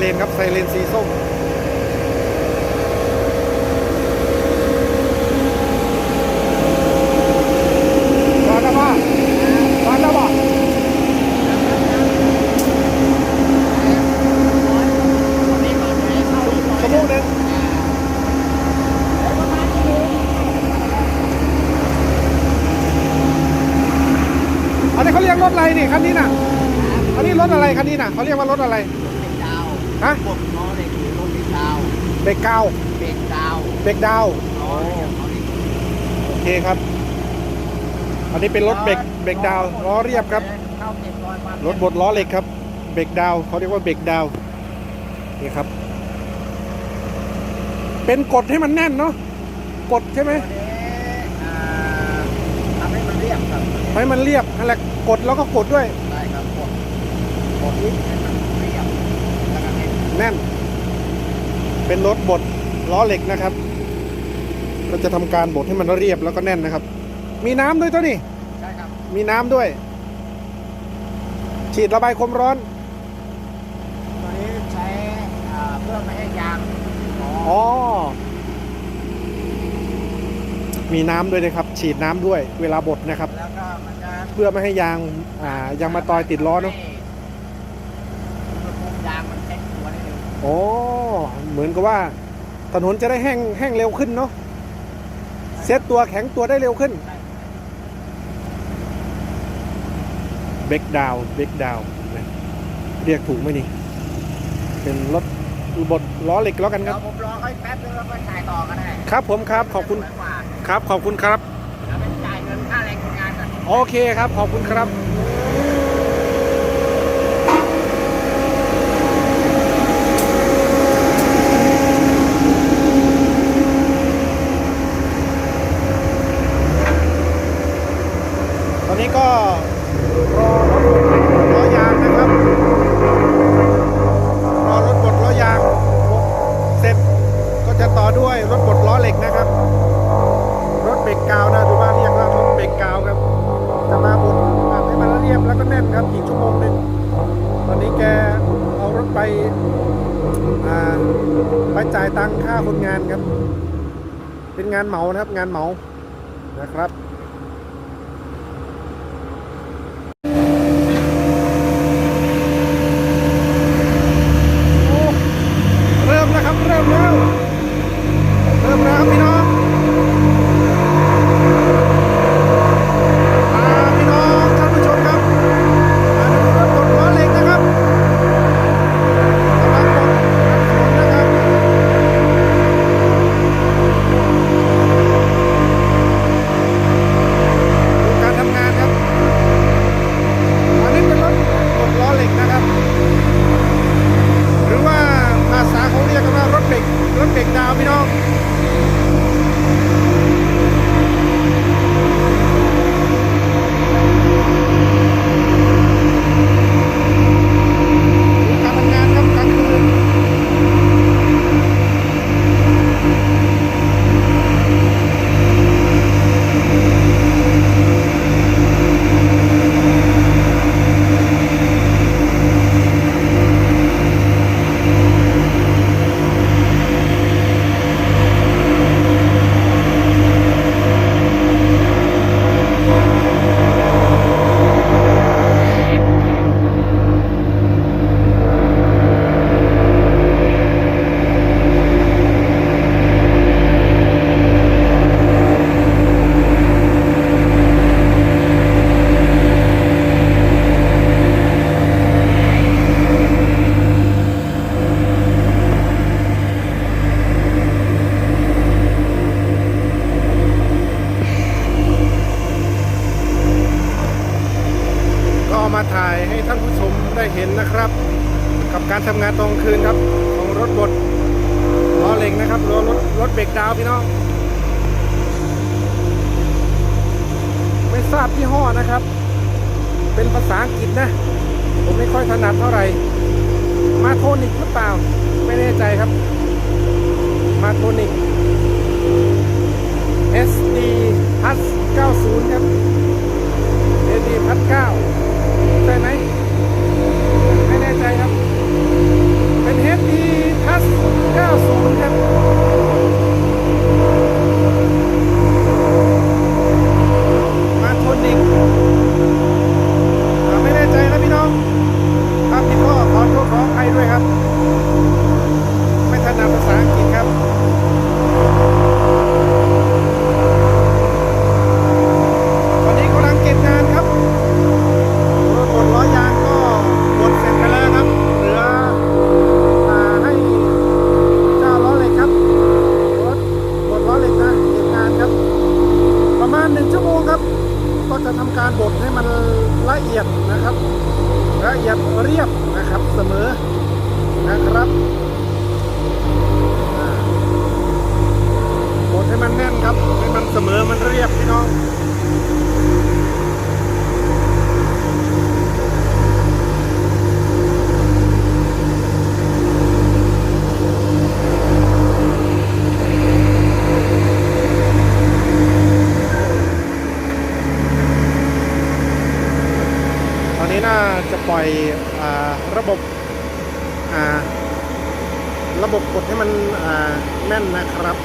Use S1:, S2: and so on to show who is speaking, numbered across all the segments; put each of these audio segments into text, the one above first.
S1: เรนครับไซเรนสีส้มร้อนแล้วป่ะร้อนแล้วป่ะชั่วโมงหนึงอันนี้เขาเรียกรถอะไรนี่คันนี้น่ะ อันนี้รถอะไรคันนี้น่ะเขาเรียกว่ารถอะไร ฮะ
S2: พวกล้อเลยคือรถเป็นดาว
S1: เบรกกาว
S2: เป็นดาว
S1: เบรกดาว
S2: ล้อเลยเขาเรียก
S1: โอเคครับ อันนี้เป็นรถเบรกเบรกดาวล้อเรียบครับ
S2: เข้าเก็บรอยมาร
S1: ถบดล้อเหล็กครับ เบรกดาวเขาเรียกว่าเบรกดาวนี่ครับ เป็นกดให้มันแน่นเนาะกดใช่ไหม
S2: อ่าทำให้มันเรียบครับ
S1: ให้มันเรียบนั่นแหละกดแล้วก็กดด้วย
S2: ได้ครับพวกพวกนี้ให้มันเรียบแล้วก็เห็น
S1: แน่น เป็นรถบดล้อเหล็กนะครับ เราจะทำการบดให้มันเรียบแล้วก็แน่นนะครับ มีน้ำด้วยตัวนี้
S2: ใช่ครับ
S1: มีน้ำด้วย ฉีดระบายความร้อน
S2: ตัวนี้ใช้อ่าเพื่อไม่ให้ยางอ๋อ
S1: อ๋อมีน้ำด้วยนะครับ ฉีดน้ำด้วย เวลาบดนะครับ
S2: แล้วก็มันจะ
S1: เพื่อไม่ให้ยางอ่ายางมาตอยติดล้อเนาะ
S2: ให้อุณหภูมิยางมันแข็งตัว ได้เร็ว
S1: โอ้เหมือนกับว่า ถนนจะได้แห้งแห้งเร็วขึ้นเนาะเซ็ตตัวแข็งตัวได้เร็วขึ้นเบรกดาวเบรกดาวเรียกถูกไหมนี่ เป็นรถบดล้อเหล็กแล้วกันค
S2: เดี๋
S1: รั
S2: ยว
S1: บ
S2: ผมรอให้แป๊บนึงแล้วก็จ่ายต่อก็ได้
S1: ครับผมครับขอบคุณ
S2: ร้ยกว่า
S1: ครับขอบคุณครับ
S2: แล้วไปจ่ายเงินค่าแรงคนงานก่อน
S1: โอเคครับขอบคุณครับ อ่าไปจ่ายตังค่าคนงานครับ เป็นงานเหมานะครับงานเหมานะครับ โอ้เริ่มแล้วครับ เริ่มแล้ว เริ่มแล้วครับพี่น้อง อ่าพี่น้องท่านผู้ชมครับมาดูรถบดล้อเหล็กนะครับกำลังบดถนนนะครับดูการทำงานครับอันนี้เป็นรถบดล้อเหล็กนะครับ หรือว่าภาษาเขาเรียกกันว่ารถเบรกรถเบรกดาวพี่น้อง ดูการทำงานครับกลางคืนก็เอา มาถ่ายให้ท่านผู้ชมได้เห็นนะครับ กับการทำงานตอนกลางคืนครับ ของรถบดล้อเหล็กนะครับรถรถรถเบรกดาวพี่น้องไม่ทราบยี่ห้อนะครับ เป็นภาษาอังกฤษนะ ผมไม่ค่อยถนัดเท่าไหร่มาโทนิกหรือเปล่า ไม่แน่ใจครับ มาโทนิก ระบบกดให้มันแน่นนะครับ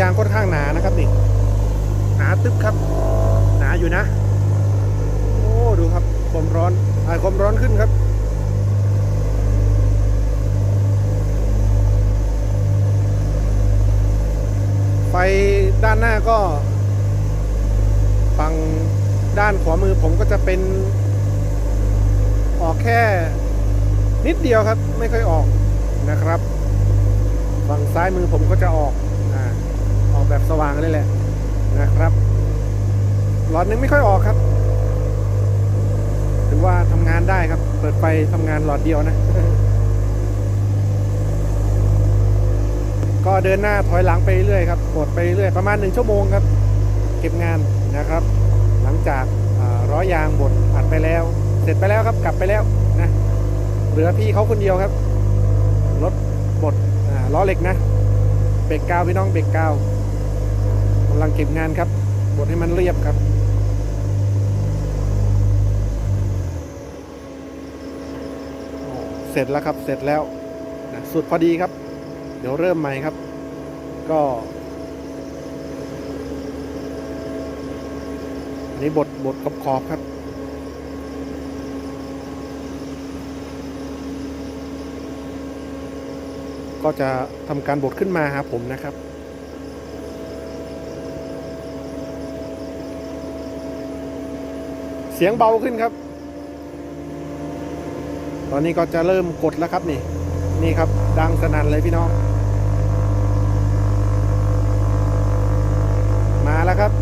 S1: ยางค่อนข้างหนานะครับนี่หนาตึ๊บครับ หนาอยู่นะ โอ้ดูครับความร้อนอาความร้อนขึ้นครับไฟด้านหน้าก็ฝั่งด้านขวามือผมก็จะเป็น ออกแค่นิดเดียวครับ ไม่ค่อยออกนะครับ ฝั่งซ้ายมือผมก็จะออก แบบสว่างเลยแหละนะครับหลอดนึงไม่ค่อยออกครับถือว่าทำงานได้ครับ เปิดไปทำงานหลอดเดียวนะ ก็เดินหน้าถอยหลังไปเรื่อยครับกดไปเรื่อยประมาณหนึ่งชั่วโมงครับ เก็บงานนะครับ หลังจากร้อยยางบดอัดไปแล้ว เสร็จไปแล้วครับกลับไปแล้วนะเหลือพี่เขาคนเดียวครับรถบดล้อเหล็กนะเบรกกาวพี่น้องเบรกกาว กำลังเก็บงานครับบดให้มันเรียบครับเสร็จแล้วครับเสร็จแล้วนะสุดพอดีครับ เดี๋ยวเริ่มใหม่ครับ ก็อันนี้บดบดขอบขอบครับก็จะทำการบดขึ้นมาครับผมนะครับ สียงเบาขึ้นครับ ตอนนี้ก็จะเริ่มกดแล้วครับนี่ นี่ครับ ดังสนั่นเลยพี่น้อง มาแล้วครับ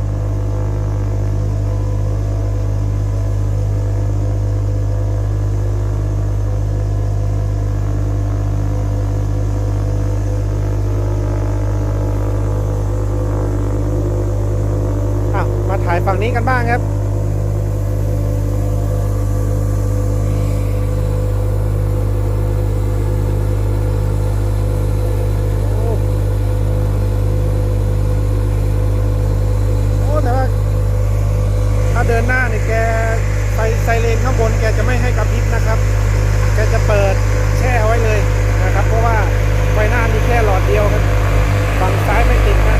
S1: อะ มาถ่ายฝั่งนี้กันบ้างครับ โอ้โอ้แต่ว่า ถ้าเดินหน้าเนี่ยแกไฟไซเรนข้างบนแกจะไม่ให้กระพริบนะครับ แกจะเปิดแช่ไว้เลยนะครับ เพราะว่าไฟหน้ามีแค่หลอดเดียวครับ ฝั่งซ้ายไม่ติดนะ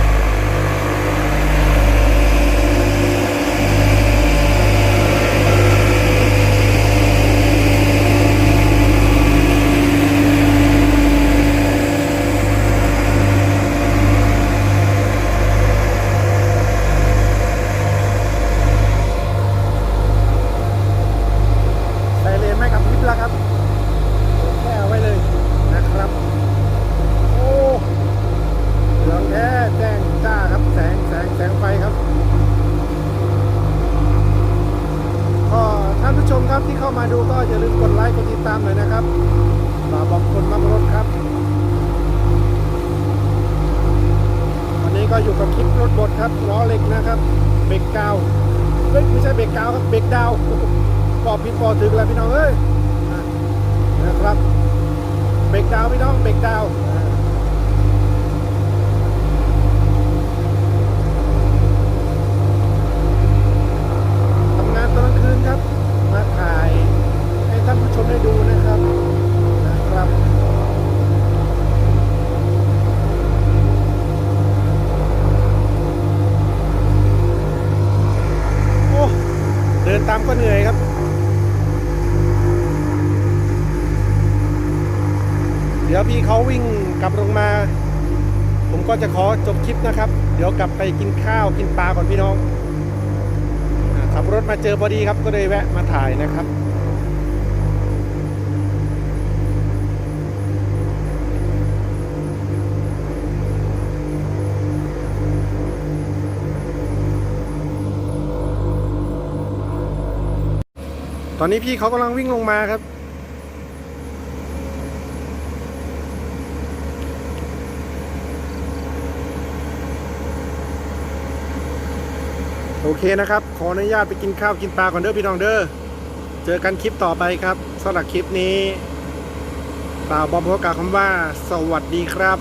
S1: ไซเรนไม่กระพริบแล้วครับแค่เอาไว้เลยนะครับ โอ้เหลืองแท้แจ้งจ้าครับ แสงแสงแสงไฟครับ ก็ท่านผู้ชมครับที่เข้ามาดูก็อย่าลืมก ดไลค์กดติดตามหน่อยนะครับฝากบอกคนมารถครับ วันนี้ก็อยู่กับคลิปรถบดครับล้อเหล็กนะครับเบรกกาวเฮ้ยไม่ใช่เบรกกาวครับเบรกดาวปอบพิดปอถึงแล้วพี่น้องเอ้ยนะครับเบรกดาวพี่น้องเบรกดาว วิ่งกลับลงมา ผมก็จะขอจบคลิปนะครับ เดี๋ยวกลับไปกินข้าวกินปลาก่อนพี่น้องขับรถมาเจอพอดีครับก็เลยแวะมาถ่ายนะครับตอนนี้พี่เขากำลังวิ่งลงมาครับ โอเคนะครับ ขออนุญาตไปกินข้าวกินปลาก่อนเด้อพี่น้องเด้อเจอกันคลิปต่อไปครับสำหรับคลิปนี้ป่าวบอมขอกล่าวคำว่า สวัสดีครับ